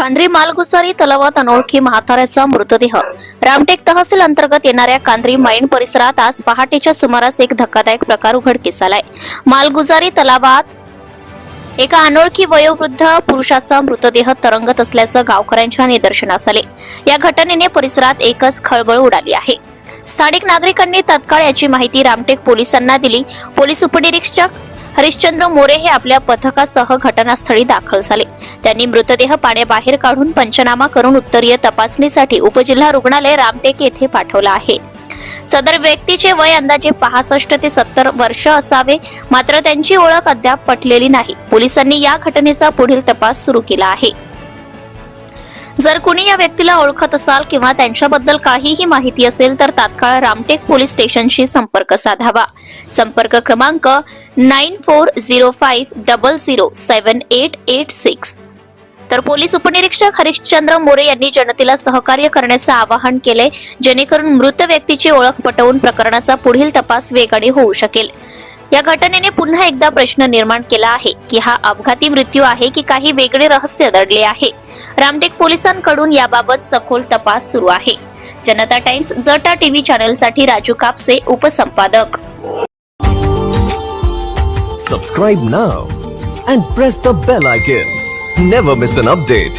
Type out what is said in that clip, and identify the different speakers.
Speaker 1: कांद्री मालगुसारी तलावात अनोळखी म्हाताऱ्याचा मृतदेह. रामटेक तहसील अंतर्गत येणाऱ्या कांद्री माईन परिसरात आज पहाटेच्या सुमारास एक धक्कादायक प्रकार उघडकीस आलाय मालगुजारी तलावात एका अनोळखी वयोवृद्ध पुरुषाचा मृतदेह तरंगत असल्याचं गावकऱ्यांच्या निदर्शनास आले. या घटनेने परिसरात एकच खळबळ उडाली आहे. स्थानिक नागरिकांनी तत्काळ याची माहिती रामटेक पोलिसांना दिली. पोलीस उपनिरीक्षक हरिश्चंद्र मोरे हे आपल्या पथकासह घटनास्थळी दाखल झाले. त्यांनी मृतदेह पाण्याबाहेर काढून पंचनामा करून उत्तरीय तपासणीसाठी उपजिल्हा रुग्णालय रामटेक येथे पाठवला आहे. सदर व्यक्तीचे वय अंदाजे पासष्ट ते सत्तर वर्ष असावे मात्र त्यांची ओळख अद्याप पटलेली नाही. पोलिसांनी या घटनेचा पुढील तपास सुरू केला आहे. जर कुणी या व्यक्तीला ओळखत असाल किंवा त्यांच्याबद्दल काहीही माहिती असेल तर तात्काळ रामटेक पोलीस स्टेशनशी संपर्क साधावा. संपर्क क्रमांक nine four zero five double zero seven eight eight six तर पोलीस उपनिरीक्षक हरिश्चंद्र मोरे यांनी जनतेला सहकार्य करण्याचं आवाहन केले जेणेकरून मृत व्यक्तीची ओळख पटवून प्रकरणाचा पुढील तपास वेगाने होऊ शकेल. या घटनेने पुन्हा एकदा प्रश्न निर्माण केला आहे की हा अपघाती मृत्यू आहे की काही वेगळे रहस्य दडले आहे? रामटेक पोलिसांकडून याबाबत सखोल तपास सुरू आहे. जनता टाइम्स जटा टीव्ही चॅनलसाठी Raju Kapse उपसंपादक.
Speaker 2: Subscribe now and press the bell icon never miss an update